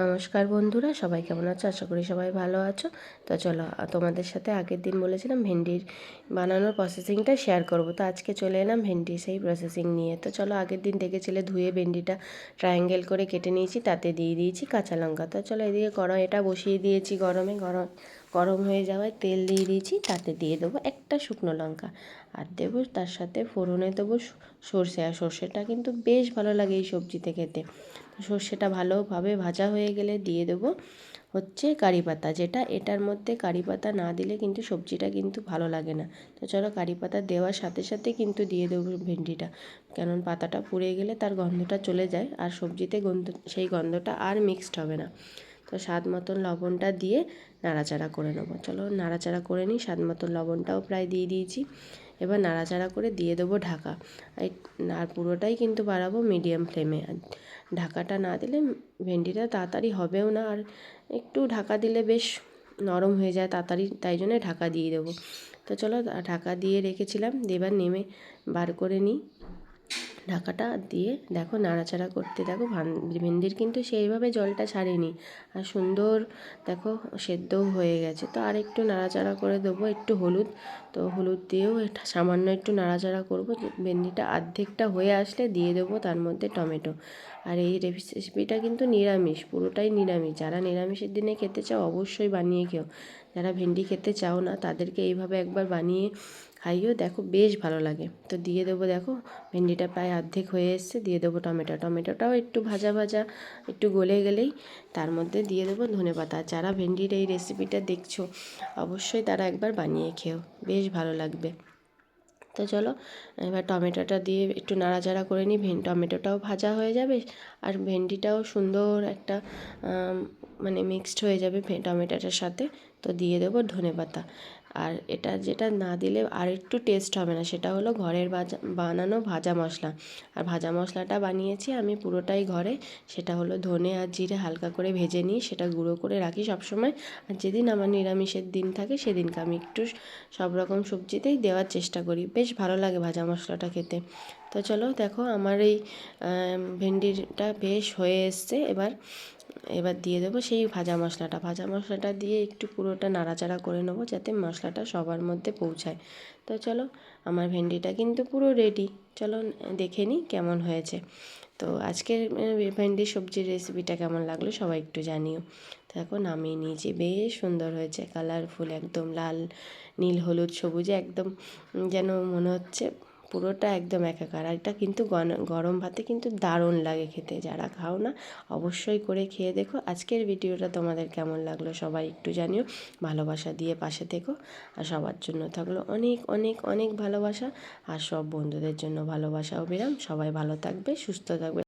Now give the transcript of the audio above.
নমস্কার বন্ধুরা, সবাই কেমন আছো? আশা করি সবাই ভালো আছো। তো চলো, তোমাদের সাথে আগের দিন বলেছিলাম ভেন্ডির বানানোর প্রসেসিংটা শেয়ার করব। তো আজকে চলে এলাম ভেন্ডি সেই প্রসেসিং নিয়ে। তো চলো, আগের দিন দেখেছিলে ধুয়ে ভেন্ডিটা ট্রায়াঙ্গেল করে কেটে নিয়েছি, তাতে দিয়ে দিয়েছি কাঁচা লঙ্কা। তো চলো, এদিকে গরম এটা বসিয়ে দিয়েছি গরমে। গরম গরম হয়ে যাওয়ায় তেল দিয়ে দিয়েছি, তাতে দিয়ে দেবো একটা শুকনো লঙ্কা। আর দেবো তার সাথে ফোড়নে দেবো সর্ষে। আর সর্ষেটা কিন্তু বেশ ভালো লাগে এই সবজিতে খেতে। সর্ষেটা ভালোভাবে ভাজা হয়ে গেলে দিয়ে দেবো হচ্ছে কারি পাতা, যেটা এটার মধ্যে কারি পাতা না দিলে কিন্তু সবজিটা কিন্তু ভালো লাগে না। তো চলো কারি পাতা দেওয়ার সাথে সাথে কিন্তু দিয়ে দেবো ভেন্ডিটা। কেননা পাতাটা পুড়ে গেলে তার গন্ধটা চলে যায়, আর সবজিতে গন্ধ, সেই গন্ধটা আর মিক্সড হবে না। তো স্বাদ মতন লবণটা দিয়ে নাড়াচাড়া করে নেব। চলো নাড়াচাড়া করে নিই, স্বাদ মতন লবণটাও প্রায় দিয়ে দিয়েছি। এবার নাড়াচাড়া করে দিয়ে দেবো ঢাকা। আর পুরোটাই কিন্তু বাড়াবো মিডিয়াম ফ্লেমে। ঢাকাটা না দিলে ভেন্ডিটা তাড়াতাড়ি হবেও না। আর একটু ঢাকা দিলে বেশ নরম হয়ে যায় তাড়াতাড়ি, তাই জন্য ঢাকা দিয়ে দেবো। তো চলো ঢাকা দিয়ে রেখেছিলাম এবার নেমে বার করে নিই। ঢাকাটা দিয়ে দেখো নাড়াচাড়া করতে, দেখো ভেন্ডির কিন্তু সেইভাবে জলটা ছাড়েনি। আর সুন্দর দেখো সেদ্ধও হয়ে গেছে। তো আর একটু নাড়াচাড়া করে দেবো, একটু হলুদ। তো হলুদ দিয়েও এটা সামান্য একটু নাড়াচাড়া করব। ভেন্ডিটা অর্ধেকটা হয়ে আসলে দিয়ে দেবো তার মধ্যে টমেটো। আর এই রেসিপিটা কিন্তু নিরামিষ, পুরোটাই নিরামিষ। যারা নিরামিষের দিনে খেতে চাও অবশ্যই বানিয়ে খেও। যারা ভেন্ডি খেতে চাও না, তাদেরকে এইভাবে একবার বানিয়ে খাইও। দেখো বেশ ভালো লাগে। তো দিয়ে দেবো দেখো, ভেন্ডিটা প্রায় অর্ধেক হয়ে এসছে। দিয়ে দেবো টমেটো। টমেটোটাও একটু ভাজা ভাজা, একটু গলে গেলেই তার মধ্যে দিয়ে দেবো ধনে পাতা। যারা ভেন্ডির এই রেসিপিটা দেখছ, অবশ্যই তারা একবার বানিয়ে খেও। বেশ ভালো লাগবে। তো চলো, এবার টমেটোটা দিয়ে একটু নাড়াচাড়া করে নিই। ভেন, টমেটোটাও ভাজা হয়ে যাবে আর ভেন্ডিটাও সুন্দর একটা মানে মিক্সড হয়ে যাবে টমেটোটার সাথে। তো দিয়ে দেবো ধনে পাতা আর এটা যেটা না দিলে আর একটু টেস্ট হবে না, সেটা হলো ঘরের বানানো ভাজা মশলা। আর ভাজা মশলাটা বানিয়েছি আমি পুরোটাই ঘরে, সেটা হলো ধনে আর জিরে হালকা করে ভেজে নিই সেটা গুঁড়ো করে রাখি সবসময়। আর যেদিন আমার নিরামিষের দিন থাকে সেদিনকে আমি একটু সব রকম সবজিতেই দেওয়ার চেষ্টা করি। বেশ ভালো লাগে ভাজা মশলাটা খেতে। তো চলো দেখো আমার এই ভেন্ডিটা বেশ হয়ে এসছে। এবার এবার দিয়ে দেবো সেই ভাজা মশলাটা। ভাজা মশলাটা দিয়ে একটু পুরোটা নাড়াচাড়া করে নেব যাতে মশলাটা সবার মধ্যে পৌঁছায়। তো চলো, আমার ভেন্ডিটা কিন্তু পুরো রেডি চলো, দেখে নিই কেমন হয়েছে। তো আজকের ভেন্ডি সবজির রেসিপিটা কেমন লাগল সবাই একটু জানিও। দেখো, নামিয়ে নিয়েছি। বেশ সুন্দর হয়েছে। কালারফুল একদম লাল, নীল, হলুদ, সবুজে একদম যেন মনে হচ্ছে পুরোটা একদম একাকার। আর এটা কিন্তু গরম ভাতে কিন্তু দারুণ লাগে খেতে। যারা খাও না, অবশ্যই করে খেয়ে দেখো। আজকের ভিডিওটা তোমাদের কেমন লাগল সবাই একটু জানিও। ভালোবাসা দিয়ে পাশে থেকো। আর সবার জন্য থাকল অনেক অনেক অনেক ভালোবাসা। আর সব বন্ধুদের জন্য ভালোবাসা অবিরাম সবাই ভালো থাকবে, সুস্থ থাকবে।